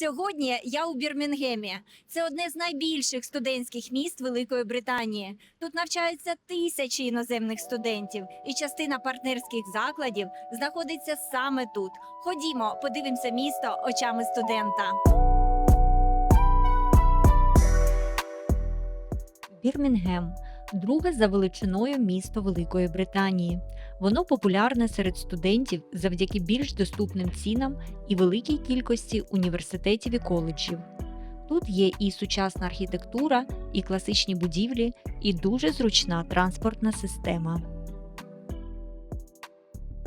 Сьогодні я у Бірмінгемі. Це одне з найбільших студентських міст Великої Британії. Тут навчаються тисячі іноземних студентів, і частина партнерських закладів знаходиться саме тут. Ходімо, подивимося місто очами студента. Бірмінгем друге за величиною місто Великої Британії. Воно популярне серед студентів завдяки більш доступним цінам і великій кількості університетів і коледжів. Тут є і сучасна архітектура, і класичні будівлі, і дуже зручна транспортна система.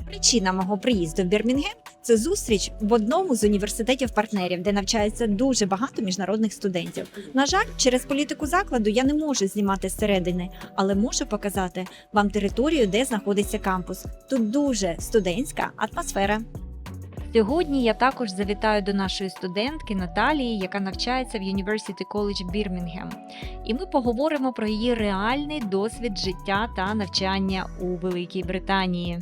Причина мого приїзду в Бірмінгем це зустріч в одному з університетів партнерів, де навчається дуже багато міжнародних студентів. На жаль, через політику закладу я не можу знімати зсередини, але можу показати вам територію, де знаходиться кампус. Тут дуже студентська атмосфера. Сьогодні я також завітаю до нашої студентки Наталії, яка навчається в University College Birmingham. І ми поговоримо про її реальний досвід життя та навчання у Великій Британії.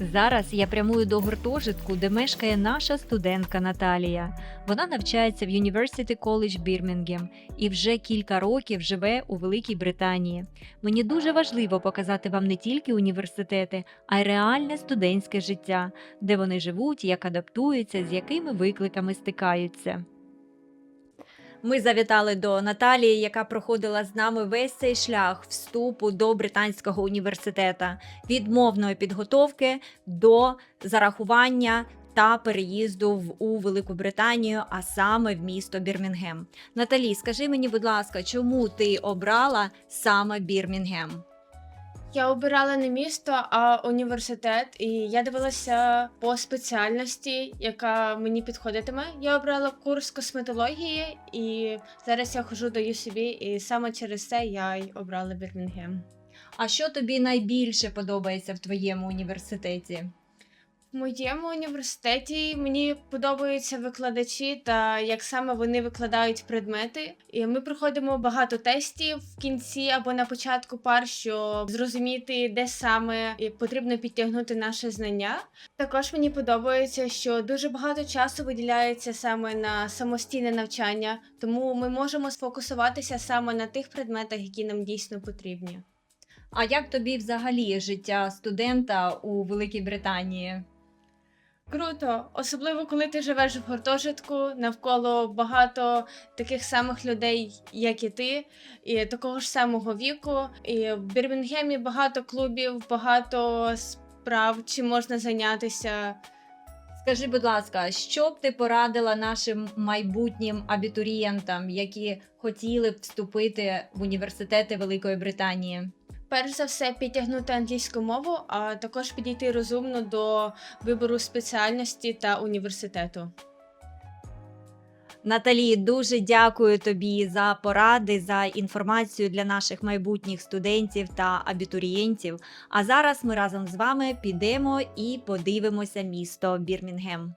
Зараз я прямую до гуртожитку, де мешкає наша студентка Наталія. Вона навчається в University College Birmingham і вже кілька років живе у Великій Британії. Мені дуже важливо показати вам не тільки університети, а й реальне студентське життя, де вони живуть, як адаптуються, з якими викликами стикаються. Ми завітали до Наталії, яка проходила з нами весь цей шлях вступу до британського університету від мовної підготовки до зарахування та переїзду в у Велику Британію, а саме в місто Бірмінгем. Наталі, скажи мені, будь ласка, чому ти обрала саме Бірмінгем? Я обирала не місто, а університет, і я дивилася по спеціальності, яка мені підходитиме. Я обрала курс косметології, і зараз я ходжу до UCB, і саме через це я й обрала Бірмінгем. А що тобі найбільше подобається в твоєму університеті? Моєму університеті мені подобаються викладачі та як саме вони викладають предмети. І ми проходимо багато тестів в кінці або на початку пар, щоб зрозуміти, де саме потрібно підтягнути наше знання. Також мені подобається, що дуже багато часу виділяється саме на самостійне навчання, тому ми можемо сфокусуватися саме на тих предметах, які нам дійсно потрібні. А як тобі взагалі життя студента у Великій Британії? Круто, особливо коли ти живеш в гуртожитку, навколо багато таких самих людей, як і ти, і такого ж самого віку. І в Бірмінгемі багато клубів, багато справ, чим можна зайнятися. Скажи, будь ласка, що б ти порадила нашим майбутнім абітурієнтам, які хотіли б вступити в університети Великої Британії? Перш за все, підтягнути англійську мову, а також підійти розумно до вибору спеціальності та університету. Наталі, дуже дякую тобі за поради, за інформацію для наших майбутніх студентів та абітурієнтів. А зараз ми разом з вами підемо і подивимося місто Бірмінгем.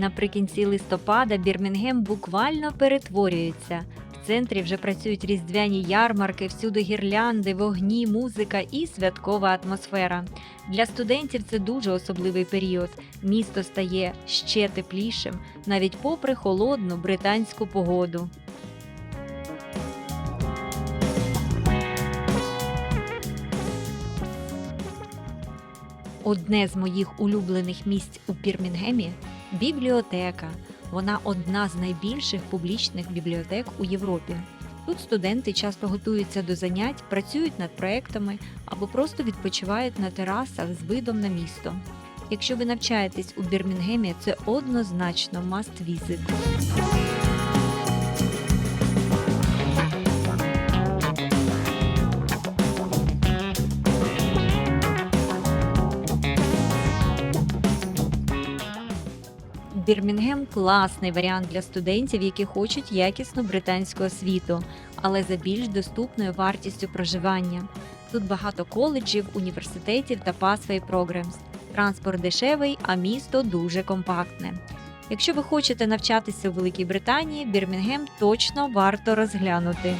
Наприкінці листопада Бірмінгем буквально перетворюється. В центрі вже працюють різдвяні ярмарки, всюди гірлянди, вогні, музика і святкова атмосфера. Для студентів це дуже особливий період. Місто стає ще теплішим, навіть попри холодну британську погоду. Одне з моїх улюблених місць у Бірмінгемі бібліотека. Вона одна з найбільших публічних бібліотек у Європі. Тут студенти часто готуються до занять, працюють над проектами або просто відпочивають на терасах з видом на місто. Якщо ви навчаєтесь у Бірмінгемі, це однозначно must visit. Бірмінгем класний варіант для студентів, які хочуть якісну британську освіту, але за більш доступною вартістю проживання. Тут багато коледжів, університетів та pathway programs. Транспорт дешевий, а місто дуже компактне. Якщо ви хочете навчатися у Великій Британії, Бірмінгем точно варто розглянути.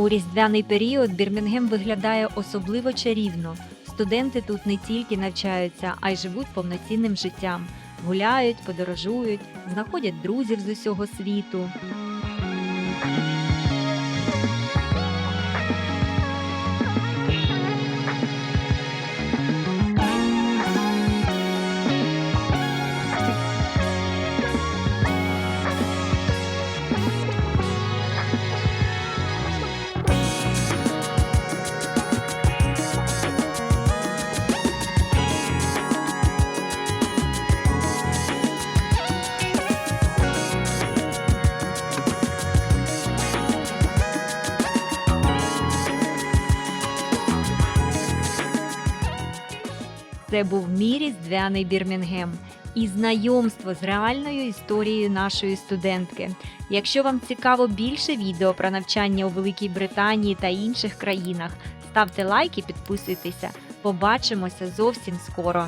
У різдвяний період Бірмінгем виглядає особливо чарівно. Студенти тут не тільки навчаються, а й живуть повноцінним життям, гуляють, подорожують, знаходять друзів з усього світу. Це був мій різдвяний Бірмінгем і знайомство з реальною історією нашої студентки. Якщо вам цікаво більше відео про навчання у Великій Британії та інших країнах, ставте лайк і підписуйтеся. Побачимося зовсім скоро.